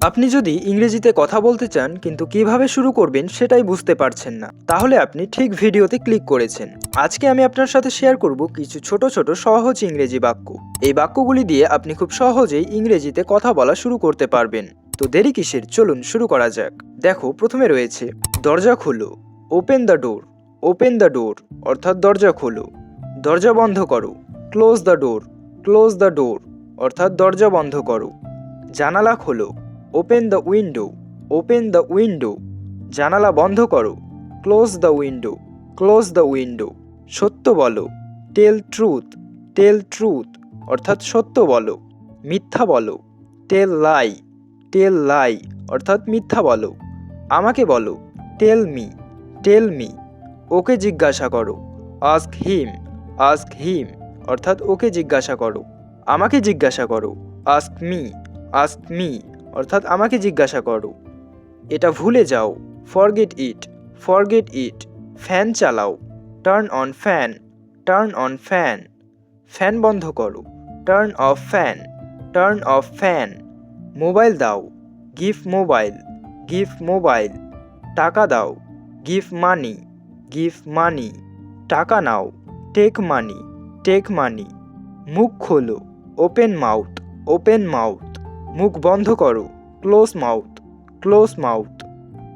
আপনি যদি ইংরেজিতে কথা বলতে চান, কিন্তু কীভাবে শুরু করবেন সেটাই বুঝতে পারছেন না। তাহলে আপনি ঠিক ভিডিওতে ক্লিক করেছেন। আজকে আমি আপনার সাথে শেয়ার করব কিছু ছোট ছোট সহজ ইংরেজি বাক্য। এই বাক্যগুলি দিয়ে আপনি খুব সহজেই ইংরেজিতে কথা বলা শুরু করতে পারবেন। তো দেরি কিসের? চলুন শুরু করা যাক। দেখো, প্রথমে রয়েছে, দরজা খোলো open the door open the door অর্থাৎ দরজা খোলো, দরজা বন্ধ করো close the door close the door অর্থাৎ দরজা বন্ধ করো, জানালা খোলো open the window open the window জানালা বন্ধ করো close the window close the window সত্য বলো টেল ট্রুথ টেল ট্রুথ অর্থাৎ সত্য বলো, মিথ্যা বলো টেল লাই টেল লাই অর্থাৎ মিথ্যা বলো, আমাকে বলো tell me tell me okay জিজ্ঞাসা করো আস্ক হিম আস্ক হিম অর্থাৎ ওকে জিজ্ঞাসা করো, আমাকে জিজ্ঞাসা করো আস্ক মি আস্ক মি অর্থাৎ আমাকে জিজ্ঞাসা করো। এটা ভুলে যাও। Forget it forget it fan চালাও। Turn on fan turn on fan fan বন্ধ করো। Turn off fan turn off fan mobile দাও। গিভ মোবাইল গিভ মোবাইল টাকা দাও। গিভ মানি গিভ মানি টাকা নাও। টেক মানি টেক মানি মুখ খোলো। Open mouth open mouth মুখ বন্ধ করো। ক্লোজ মাউথ ক্লোজ মাউথ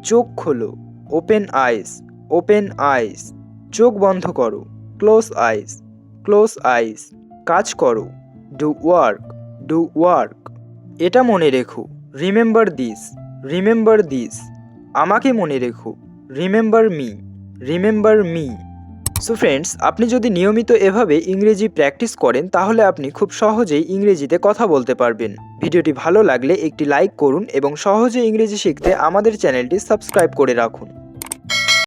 চোখ খোলো। ওপেন আইস ওপেন আইস চোখ বন্ধ করো। ক্লোজ আইস ক্লোজ আইস কাজ করো। ডু ওয়ার্ক ডু ওয়ার্ক এটা মনে রেখো। রিমেম্বার দিস রিমেম্বার দিস আমাকে মনে রেখো। Remember me remember me so friends আপনি যদি নিয়মিত এভাবে ইংরেজি প্র্যাকটিস করেন, তাহলে আপনি খুব সহজেই ইংরেজিতে কথা বলতে পারবেন। ভিডিওটি ভালো লাগলে একটি লাইক করুন এবং সহজে ইংরেজি শিখতে আমাদের চ্যানেলটি সাবস্ক্রাইব করে রাখুন।